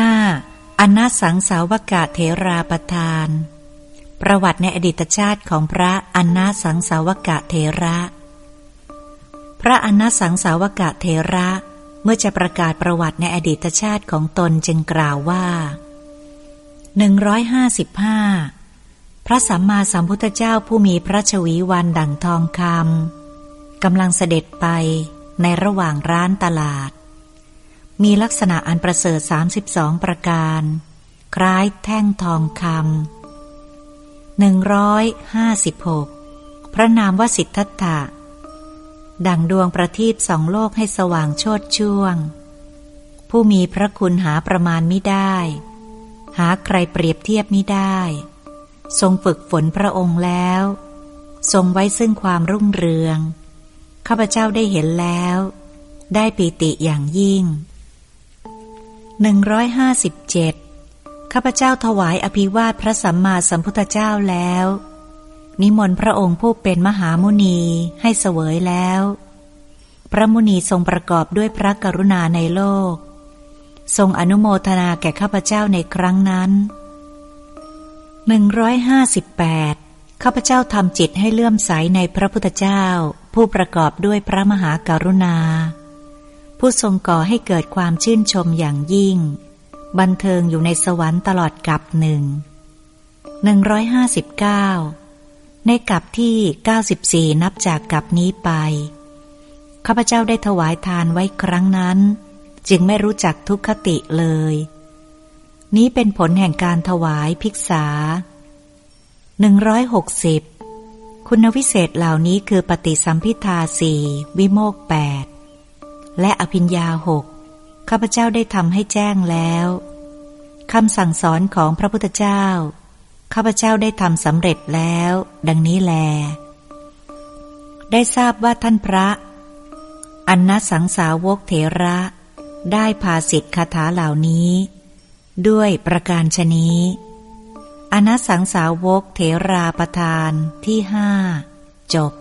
5. อนาสังสาวกะเทราประทาน ประวัติในอดีตชาติของพระอนาสังสาวกะเทระ พระอนาสังสาวกะเทระเมื่อจะประกาศประวัติในอดีตชาติของตนจึงกล่าวว่า 155 พระสัมมาสัมพุทธเจ้าผู้มีพระชวีวันดั่งทองคำกำลังเสด็จไปในระหว่างร้านตลาด มีลักษณะอันประเสริฐ 32 ประการ คล้ายแท่งทองคำหนึ่งร้อยห้าสิบหกพระนามวสิทธัตถะ ดังดวงประทีปสองโลกให้สว่างโชดช่วง ผู้มีพระคุณหาประมาณไม่ได้ หาใครเปรียบเทียบไม่ได้ ทรงฝึกฝนพระองค์แล้ว ทรงไว้ซึ่งความรุ่งเรือง ข้าพเจ้าได้เห็นแล้ว ได้ปีติอย่างยิ่ง 157 ข้าพเจ้าถวายอภิวาทพระสัมมาสัมพุทธเจ้าแล้ว นิมนต์พระองค์ผู้เป็นมหามุนีให้เสวยแล้ว พระมุนีทรงประกอบด้วยพระกรุณาในโลก ทรงอนุโมทนาแก่ข้าพเจ้าในครั้งนั้น 158 ข้าพเจ้าทำจิตให้เลื่อมใสในพระพุทธเจ้า ผู้ประกอบด้วยพระมหากรุณา ผู้ทรงก่อให้เกิดความชื่นชมอย่างยิ่ง บันเทิงอยู่ในสวรรค์ตลอดกับหนึ่ง159 ในกับที่ 94 นับจากกับนี้ไป ข้าพเจ้าได้ถวายทานไว้ครั้งนั้น จึงไม่รู้จักทุกขติเลย นี้เป็นผลแห่งการถวายภิกษา 160 คุณวิเศษเหล่านี้คือปฏิสัมพิทาสี่วิโมกแปด และอภิญญาหกข้าพเจ้าได้ทำให้แจ้งแล้วคำสั่งสอนของพระพุทธเจ้า ข้าพเจ้าได้ทำสำเร็จแล้ว ดังนี้แล ได้ทราบว่าท่านพระอันนสังสาวกเถระ ได้พาสิทธิคาถาเหล่านี้ ด้วยประการชนี้อนัสสังสาวกเถราประทานที่ห้าจบ